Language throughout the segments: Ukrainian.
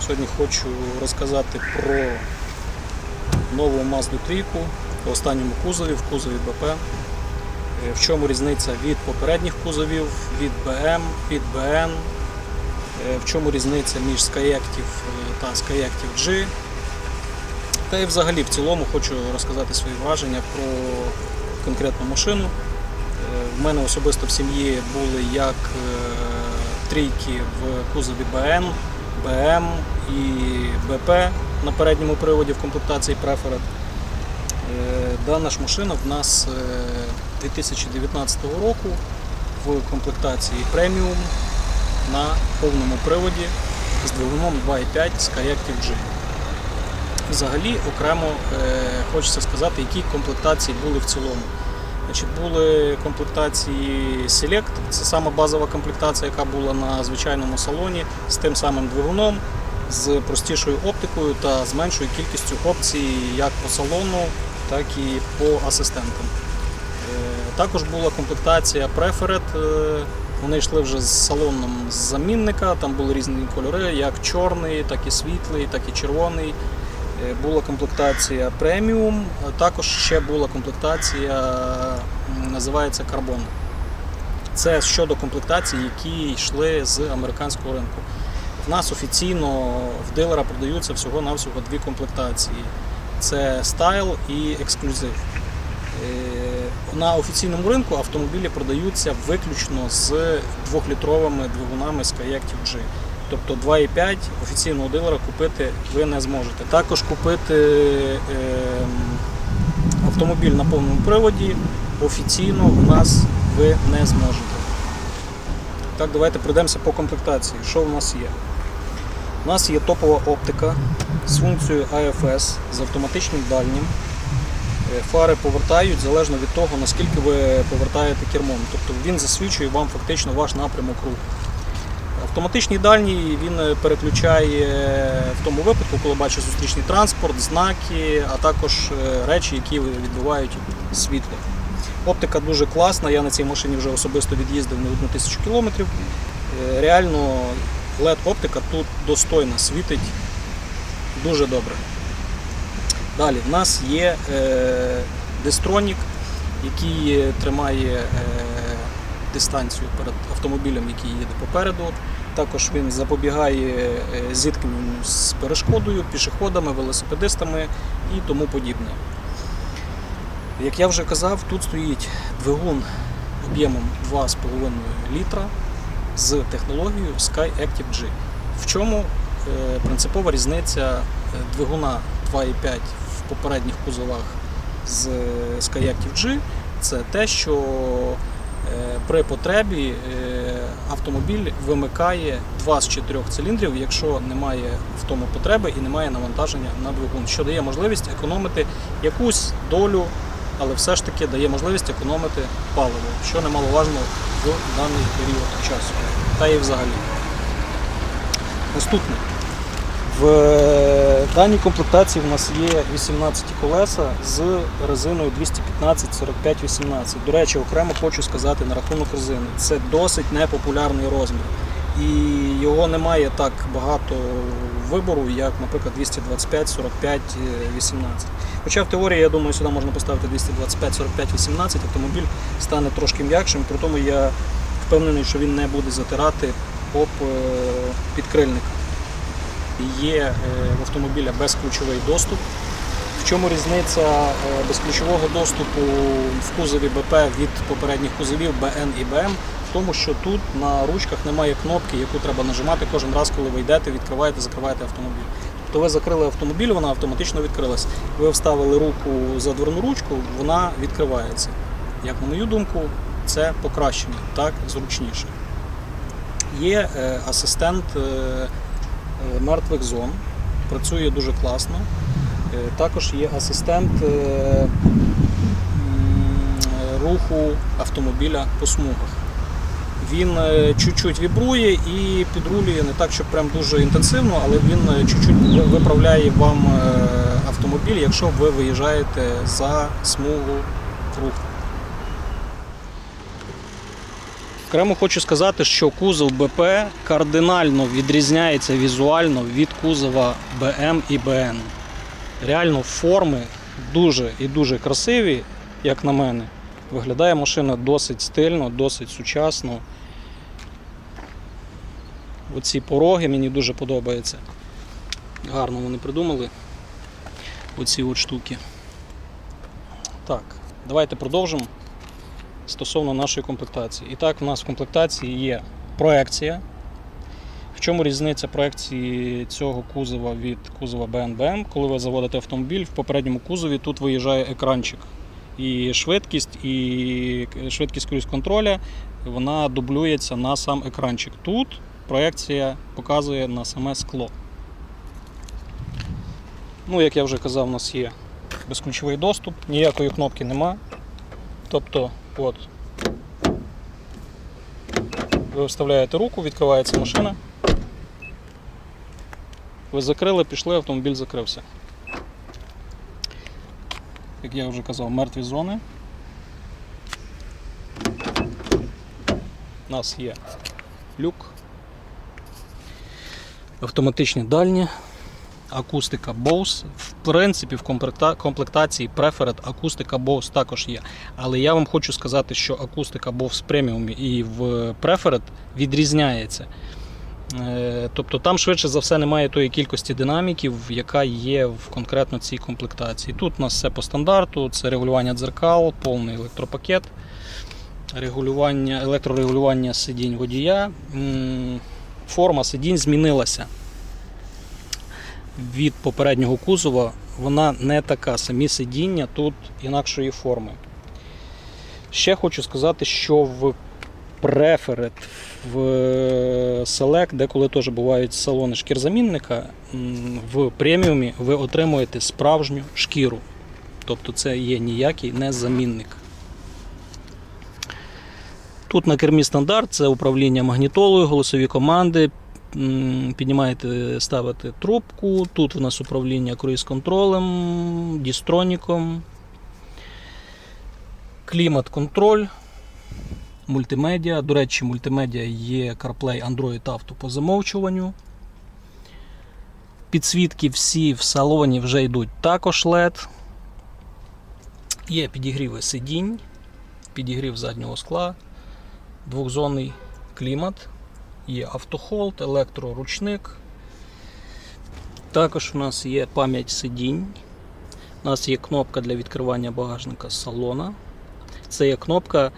Сьогодні хочу розказати про нову Mazda 3 в останньому кузові, в кузові БП. Е, В чому різниця від попередніх кузовів, від BM, від BN, е, в чому різниця між Skyactiv е, та Skyactiv G. Та і взагалі в цілому хочу розказати свої враження про конкретну машину. В мене особисто в сім'ї були як трійки в кузові БН, БМ і БП на передньому приводі в комплектації Preferred. Е, Дана ж машина в нас е, 2019 року в комплектації преміум на повному приводі з двигуном 2.5 Skyactiv G. Взагалі окремо е, хочеться сказати, які комплектації були в цілому. Значить, були комплектації Select, це сама базова комплектація, яка була на звичайному салоні з тим самим двигуном, з простішою оптикою та з меншою кількістю опцій як по салону, так і по асистентам. Е, Також була комплектація Preferred, е, вони йшли вже з салоном з замінника, там були різні кольори, як чорний, так і світлий, так і червоний. Е, Була комплектація преміум, також ще була комплектація, називається карбон. Це щодо комплектацій, які йшли з американського ринку. В нас офіційно в дилера продаються всього-навсього дві комплектації: це Style і ексклюзив. Е, На офіційному ринку автомобілі продаються виключно з 2-літровими двигунами Skyactiv G. Тобто 2,5 офіційного дилера купити ви не зможете. Також купити ем, автомобіль на повному приводі офіційно у нас ви не зможете. Так, давайте пройдемося по комплектації. Що у нас є? У нас є топова оптика з функцією AFS з автоматичним дальнім. Е, Фари повертають залежно від того, наскільки ви повертаєте кермом. Тобто він засвічує вам фактично ваш напрямок руху. Автоматичний дальній він е, переключає в тому випадку, коли бачить зустрічний транспорт, знаки, а також е, речі, які відбивають світло. Оптика дуже класна, я на цій машині вже особисто від'їздив не одну тисячу кілометрів. Е, Реально LED-оптика тут достойна, світить дуже добре. Далі в нас є е, дистронік, який тримає е, дистанцію перед автомобілем, який їде попереду. Також він запобігає е, зіткненню з перешкодою, пішоходами, велосипедистами і тому подібне. Як я вже казав, тут стоїть двигун об'ємом 2,5 літра з технологією SkyActiv G. В чому е, принципова різниця е, двигуна 2,5 в попередніх кузовах з SkyActiv G? Це те, що при потребі е, автомобіль вимикає два з чотирьох циліндрів, якщо немає в тому потреби і немає навантаження на двигун, що дає можливість економити якусь долю, але все ж таки дає можливість економити паливо, що немаловажно в даний період часу. Та і взагалі. Наступне. В е, даній комплектації в нас є 18 колеса з резиною 215 45 18 До речі, окремо хочу сказати на рахунок резини. Це досить непопулярний розмір. І його немає так багато вибору, як, наприклад, 225, 45, е, 18. Хоча в теорії, я думаю, сюди можна поставити 225, 45, 18, автомобіль стане трошки м'якшим, при тому я впевнений, що він не буде затирати об е, підкрильник є е, в автомобіля безключовий доступ. В чому різниця е, безключового доступу в кузові БП від попередніх кузовів БН і БМ? В тому, що тут на ручках немає кнопки, яку треба нажимати кожен раз, коли ви йдете, відкриваєте, закриваєте автомобіль. Тобто ви закрили автомобіль, вона автоматично відкрилась. Ви вставили руку за дверну ручку, вона відкривається. Як на мою думку, це покращення, так зручніше. Є е, асистент мертвих зон, працює дуже класно. Е, Також є асистент е, руху автомобіля по смугах. Він е, чуть-чуть вібрує і підрулює не так, щоб прям дуже інтенсивно, але він е, чуть-чуть виправляє вам е, автомобіль, якщо ви виїжджаєте за смугу руху. Окремо хочу сказати, що кузов БП кардинально відрізняється візуально від кузова БМ і БН. Реально форми дуже і дуже красиві, як на мене. Виглядає машина досить стильно, досить сучасно. Оці пороги мені дуже подобаються. Гарно вони придумали. Оці от штуки. Так, давайте продовжимо стосовно нашої комплектації. І так, у нас в комплектації є проекція. В чому різниця проекції цього кузова від кузова BNBM? Коли ви заводите автомобіль, в попередньому кузові тут виїжджає екранчик. І швидкість, і швидкість круїз контроля вона дублюється на сам екранчик. Тут проекція показує на саме скло. Ну, як я вже казав, у нас є безключовий доступ, ніякої кнопки нема. Тобто, от, ви вставляєте руку, відкривається машина. Ви закрили, пішли, автомобіль закрився. Як я вже казав, мертві зони. У нас є люк, автоматичні дальні, акустика Bose. Принципі, в комплектації Preferred акустика Bose також є. Але я вам хочу сказати, що акустика Bose преміумі і в Preferred відрізняється. Е, Тобто там швидше за все немає тої кількості динаміків, яка є в конкретно цій комплектації. Тут у нас все по стандарту, це регулювання дзеркал, повний електропакет, регулювання, електрорегулювання сидінь водія. Форма сидінь змінилася від попереднього кузова. Вона не така. Самі сидіння тут інакшої форми. Ще хочу сказати, що в Preferred, в Select, деколи теж бувають салони шкірзамінника, в преміумі ви отримуєте справжню шкіру. Тобто це є ніякий не замінник. Тут на кермі стандарт це управління магнітолою, голосові команди. Піднімаєте, ставите трубку. Тут у нас управління круїз-контролем, дістроніком, клімат-контроль, мультимедіа. До речі, мультимедіа є CarPlay Android Auto по замовчуванню. Підсвітки всі в салоні вже йдуть також LED. Є підігріви сидінь, підігрів заднього скла, двохзонний клімат, є автохолд, електроручник. Також у нас є пам'ять сидінь. У нас є кнопка для відкривання багажника салона. Це є кнопка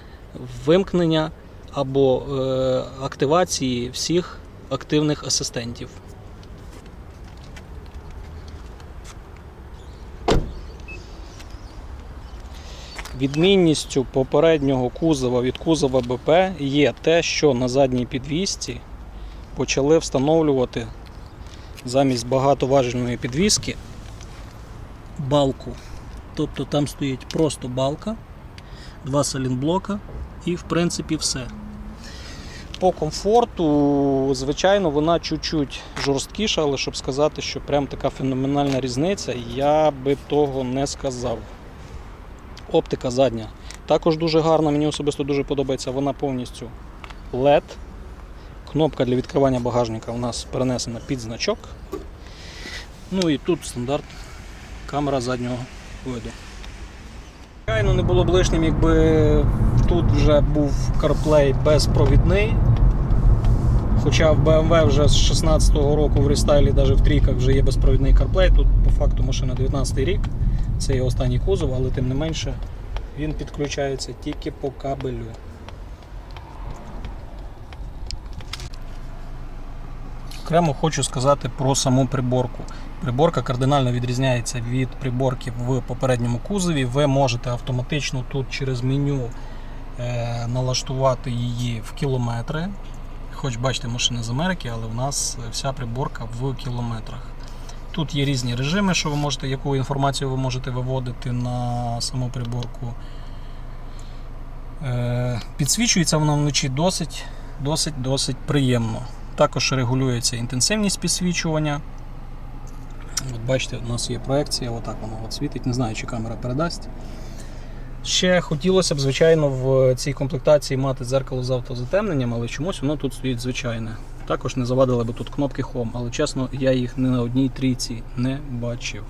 вимкнення або е, активації всіх активних асистентів. Відмінністю попереднього кузова від кузова БП є те, що на задній підвісці почали встановлювати замість багатоважельної підвіски балку. Тобто там стоїть просто балка, два салінблока і в принципі все. По комфорту, звичайно, вона чуть-чуть жорсткіша, але щоб сказати, що прям така феноменальна різниця, я би того не сказав. Оптика задня також дуже гарна, мені особисто дуже подобається. Вона повністю LED. Кнопка для відкривання багажника у нас перенесена під значок. Ну і тут стандарт камера заднього виду. Звичайно, не було б лишнім, якби тут вже був CarPlay безпровідний. Хоча в BMW вже з 16-го року в рестайлі, навіть в трійках вже є безпровідний CarPlay. Тут по факту машина 19 рік. Це є останній кузов, але тим не менше він підключається тільки по кабелю. Окремо хочу сказати про саму приборку. Приборка кардинально відрізняється від приборки в попередньому кузові. Ви можете автоматично тут через меню е, налаштувати її в кілометри. Хоч бачите, машина з Америки, але в нас вся приборка в кілометрах. Тут є різні режими, що ви можете, яку інформацію ви можете виводити на саму приборку. Е, Підсвічується вона вночі досить, досить, досить приємно. Також регулюється інтенсивність підсвічування. От бачите, у нас є проекція, отак воно світить. Не знаю, чи камера передасть. Ще хотілося б, звичайно, в цій комплектації мати дзеркало з автозатемненням, але чомусь воно тут стоїть звичайне. Також не завадили би тут кнопки Home, але чесно, я їх ні на одній трійці не бачив.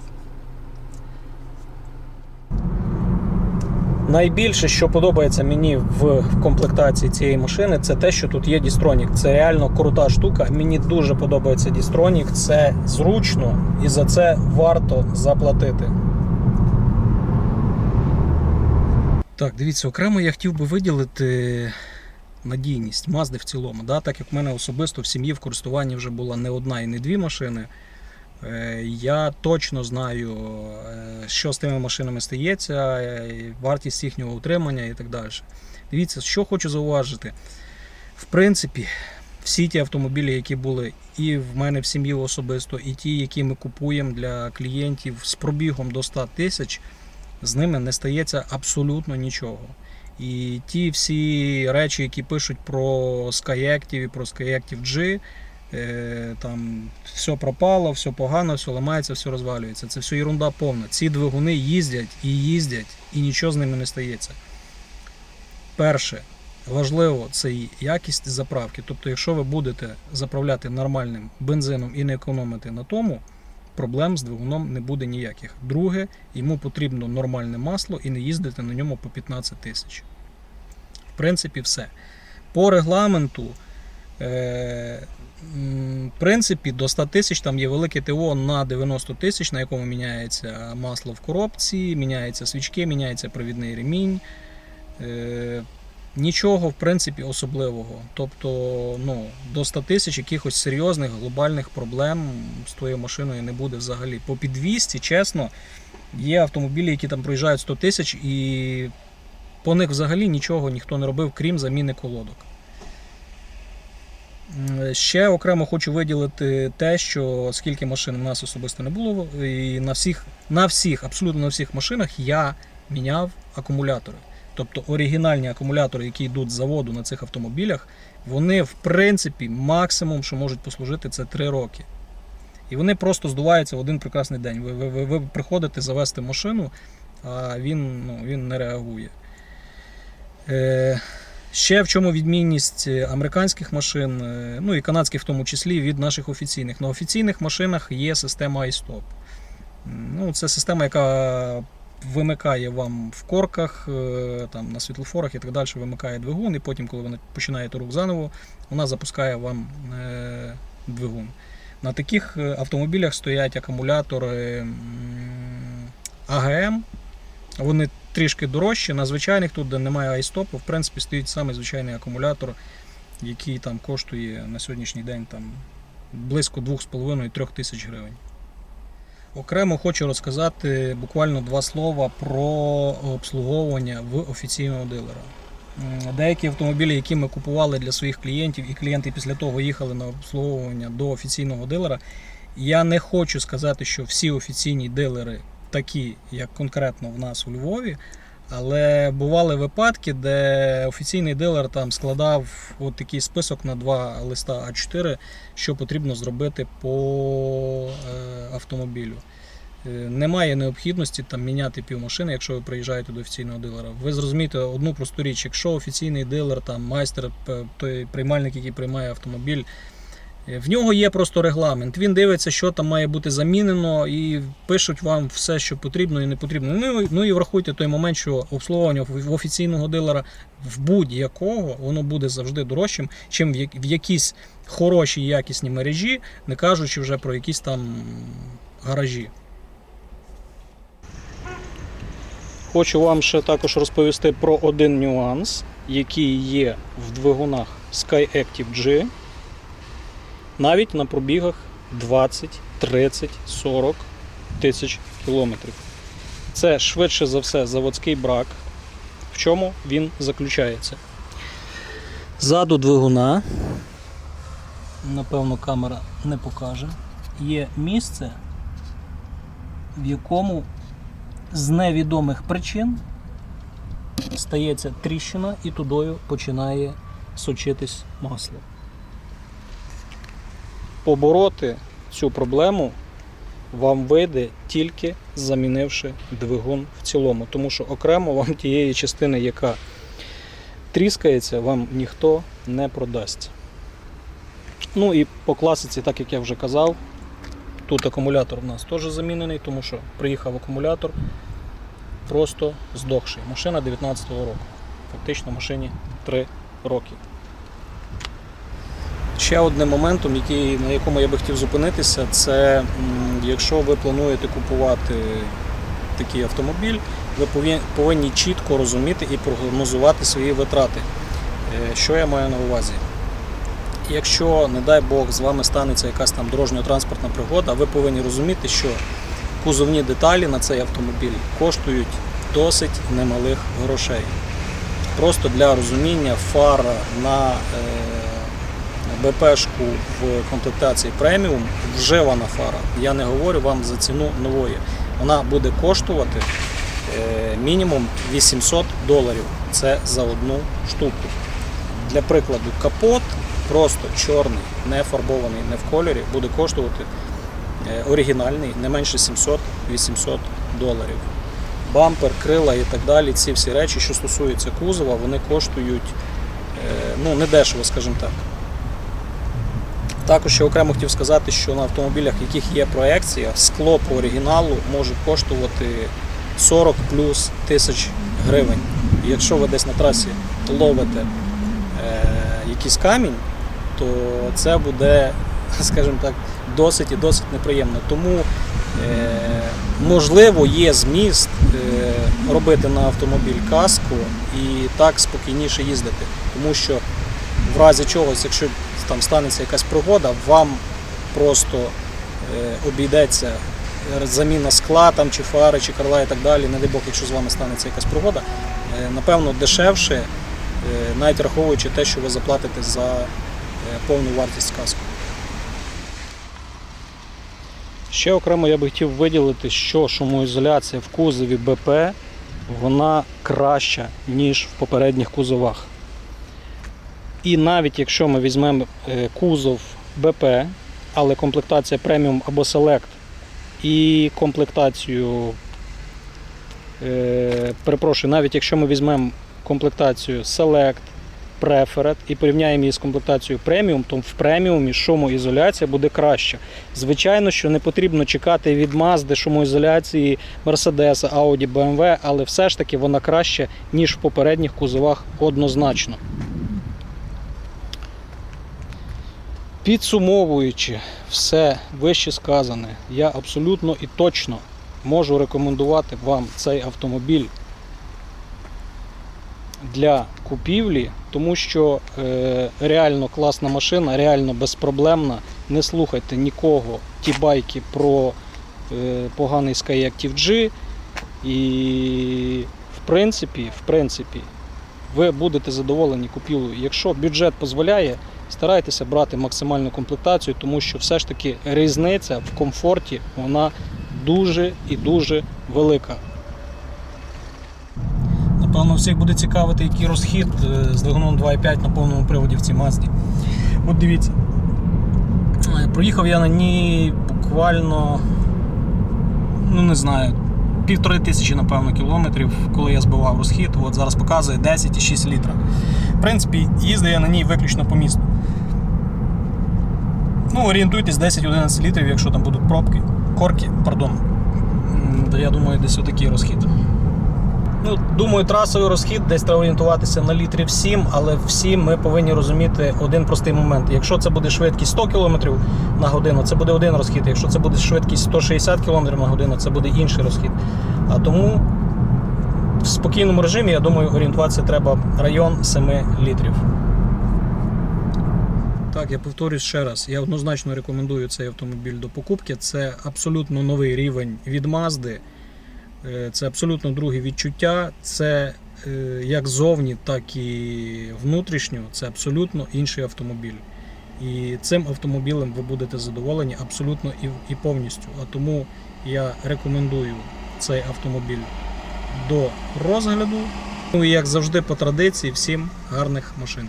Найбільше, що подобається мені в комплектації цієї машини, це те, що тут є Дістронік. Це реально крута штука. Мені дуже подобається Дістронік. Це зручно і за це варто заплатити. Так, дивіться, окремо я хотів би виділити надійність Мазди в цілому. Да? Так як в мене особисто в сім'ї в користуванні вже була не одна і не дві машини. Е, Я точно знаю, е, що з тими машинами стається, е, вартість їхнього утримання і так далі. Дивіться, що хочу зауважити. В принципі, всі ті автомобілі, які були і в мене в сім'ї особисто, і ті, які ми купуємо для клієнтів з пробігом до 100 тисяч, з ними не стається абсолютно нічого. І ті всі речі, які пишуть про Skyactiv і про Skyactiv G, е, там все пропало, все погано, все ламається, все розвалюється. Це все ерунда повна. Ці двигуни їздять і їздять, і нічого з ними не стається. Перше, важливо це якість заправки. Тобто, якщо ви будете заправляти нормальним бензином і не економити на тому, проблем з двигуном не буде ніяких. Друге, йому потрібно нормальне масло і не їздити на ньому по 15 тисяч. В принципі, все. По регламенту, е, в принципі, до 100 тисяч там є велике ТО на 90 тисяч, на якому міняється масло в коробці, міняються свічки, міняється провідний ремінь. Е, Нічого, в принципі, особливого. Тобто, ну, до 100 тисяч якихось серйозних глобальних проблем з твоєю машиною не буде взагалі. По під 200, чесно, є автомобілі, які там проїжджають 100 тисяч, і по них взагалі нічого ніхто не робив, крім заміни колодок. Ще окремо хочу виділити те, що скільки машин у нас особисто не було, і на всіх, на всіх, абсолютно на всіх машинах я міняв акумулятори. Тобто оригінальні акумулятори, які йдуть з заводу на цих автомобілях, вони в принципі максимум, що можуть послужити, це 3 роки. І вони просто здуваються в один прекрасний день. Ви, ви, ви, ви приходите завести машину, а він, ну, він не реагує. Е, ще в чому відмінність американських машин, е, ну і канадських в тому числі, від наших офіційних. На офіційних машинах є система iStop. Ну, це система, яка вимикає вам в корках, е, там, на світлофорах і так далі, вимикає двигун, і потім, коли ви починаєте рух заново, вона запускає вам е, двигун. На таких е, автомобілях стоять акумулятори АГМ. Вони трішки дорожчі. На звичайних тут, де немає айстопу, в принципі, стоїть самий звичайний акумулятор, який там коштує на сьогоднішній день там, близько 2,5-3 тисяч гривень. Окремо хочу розказати буквально два слова про обслуговування в офіційного дилера. Деякі автомобілі, які ми купували для своїх клієнтів, і клієнти після того їхали на обслуговування до офіційного дилера. Я не хочу сказати, що всі офіційні дилери такі, як конкретно в нас у Львові. Але бували випадки, де офіційний дилер там складав от такий список на два листа А4, що потрібно зробити по е, автомобілю. Е, Немає необхідності там міняти півмашини, якщо ви приїжджаєте до офіційного дилера. Ви зрозумієте одну просту річ, якщо офіційний дилер, там майстер, той приймальник, який приймає автомобіль, в нього є просто регламент. Він дивиться, що там має бути замінено, і пишуть вам все, що потрібно і не потрібно. Ну, ну і врахуйте той момент, що обслуговування в офіційного дилера в будь-якого воно буде завжди дорожчим, чим в як- в якійсь хорошій якісній мережі, не кажучи вже про якісь там гаражі. Хочу вам ще також розповісти про один нюанс, який є в двигунах SkyActiv G навіть на пробігах 20, 30, 40 тисяч кілометрів. Це швидше за все заводський брак. В чому він заключається? Ззаду двигуна, напевно, камера не покаже, є місце, в якому з невідомих причин стається тріщина і тудою починає сочитись масло. Побороти цю проблему вам вийде тільки замінивши двигун в цілому, тому що окремо вам тієї частини, яка тріскається, вам ніхто не продасть. Ну і по класиці, так як я вже казав, тут акумулятор у нас теж замінений, тому що приїхав акумулятор просто здохший. Машина 19-го року. Фактично машині 3 роки. Ще одним моментом, який, на якому я би хотів зупинитися, це якщо ви плануєте купувати такий автомобіль, ви повинні чітко розуміти і прогнозувати свої витрати. Е, Що я маю на увазі? Якщо, не дай Бог, з вами станеться якась там дорожньо-транспортна пригода, ви повинні розуміти, що кузовні деталі на цей автомобіль коштують досить немалих грошей. Просто для розуміння фара на е, БПшку в комплектації преміум вживана фара. Я не говорю вам за ціну нової. Вона буде коштувати е, мінімум 800 доларів. Це за одну штуку. Для прикладу, капот просто чорний, не фарбований, не в кольорі, буде коштувати е, оригінальний не менше 700-800 доларів. Бампер, крила і так далі. Ці всі речі, що стосуються кузова, вони коштують е, ну, не дешево, скажімо так. Також ще окремо хотів сказати, що на автомобілях, в яких є проекція, скло по оригіналу може коштувати 40 плюс тисяч гривень. Якщо ви десь на трасі ловите е, якийсь камінь, то це буде, скажімо так, досить і досить неприємно. Тому е, можливо є зміст е, робити на автомобіль каску і так спокійніше їздити. Тому що в разі чогось, якщо там станеться якась пригода, вам просто е, обійдеться заміна скла там, чи фари, чи крила і так далі. Не дай Бог, якщо з вами станеться якась пригода, е, напевно, дешевше, е, навіть враховуючи те, що ви заплатите за повну вартість каску. Ще окремо я би хотів виділити, що шумоізоляція в кузові БП вона краща, ніж в попередніх кузовах. І навіть якщо ми візьмемо е, кузов БП, але комплектація преміум або Select і комплектацію, е, перепрошую, навіть якщо ми візьмемо комплектацію Select, Preferred і порівняємо її з комплектацією преміум, то в преміумі шумоізоляція буде краща. Звичайно, що не потрібно чекати від Mazda шумоізоляції Mercedes, Audi, BMW, але все ж таки вона краща, ніж в попередніх кузовах однозначно. Підсумовуючи все вище сказане, я абсолютно і точно можу рекомендувати вам цей автомобіль для купівлі, тому що е, реально класна машина, реально безпроблемна. Не слухайте нікого ті байки про е, поганий Sky Active G. І в принципі, в принципі, ви будете задоволені купівлею. Якщо бюджет дозволяє, старайтеся брати максимальну комплектацію, тому що все ж таки різниця в комфорті вона дуже і дуже велика. Напевно, всіх буде цікавити, який розхід е, з двигуном 2.5 на повному приводі в цій Мазді. От дивіться. Е, Проїхав я на ній буквально, ну не знаю, півтори тисячі, напевно, кілометрів, коли я збивав розхід. От зараз показує 10,6 літра. В принципі, їздив я на ній виключно по місту. Ну, орієнтуйтесь 10-11 літрів, якщо там будуть пробки, корки, пардон. Я думаю, десь отакий розхід. Ну, думаю, трасовий розхід десь треба орієнтуватися на літрів 7, але всі ми повинні розуміти один простий момент. Якщо це буде швидкість 100 км на годину, це буде один розхід. Якщо це буде швидкість 160 км на годину, це буде інший розхід. А тому в спокійному режимі, я думаю, орієнтуватися треба район 7 літрів. Так, я повторюсь ще раз. Я однозначно рекомендую цей автомобіль до покупки. Це абсолютно новий рівень від Mazda. Е, Це абсолютно друге відчуття. Це е, як зовні, так і внутрішньо. Це абсолютно інший автомобіль. І цим автомобілем ви будете задоволені абсолютно і повністю. А тому я рекомендую цей автомобіль до розгляду. Ну і як завжди, по традиції, всім гарних машин.